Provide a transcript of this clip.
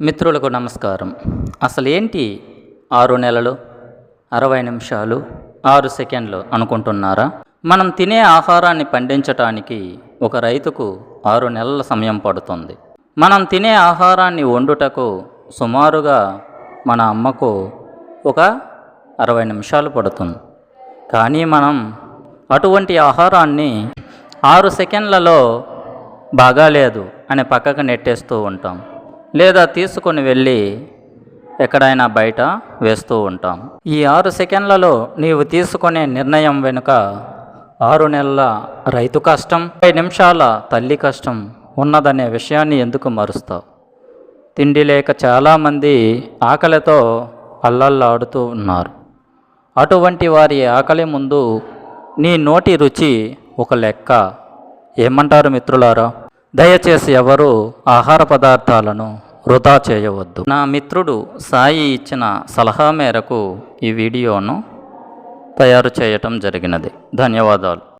మిత్రులకు నమస్కారం. అసలు ఏంటి ఆరు నెలలు అరవై నిమిషాలు ఆరు సెకండ్లు అనుకుంటున్నారా? మనం తినే ఆహారాన్ని పండించటానికి ఒక రైతుకు ఆరు నెలల సమయం పడుతుంది. మనం తినే ఆహారాన్ని వండుటకు సుమారుగా మన అమ్మకు ఒక అరవై నిమిషాలు పడుతుంది. కానీ మనం అటువంటి ఆహారాన్ని ఆరు సెకండ్లలో బాగాలేదు అని పక్కకు నెట్టేస్తూ ఉంటాం. లేదా తీసుకొని వెళ్ళి ఎక్కడైనా బయట వేస్తూ ఉంటాం. ఈ ఆరు సెకండ్లలో నీవు తీసుకునే నిర్ణయం వెనుక ఆరు నెలల రైతు కష్టం పై నిమిషాల తల్లి కష్టం ఉన్నదనే విషయాన్ని ఎందుకు మరుస్తావు? తిండి లేక చాలామంది ఆకలితో అల్లల్లాడుతూ ఉన్నారు. అటువంటి వారి ఆకలి ముందు నీ నోటి రుచి ఒక లెక్క. ఏమంటారు మిత్రులారా? దయచేసి ఎవరు ఆహార పదార్థాలను వృధా చేయవద్దు. నా మిత్రుడు సాయి ఇచ్చిన సలహా మేరకు ఈ వీడియోను తయారు చేయటం జరిగినది. ధన్యవాదాలు.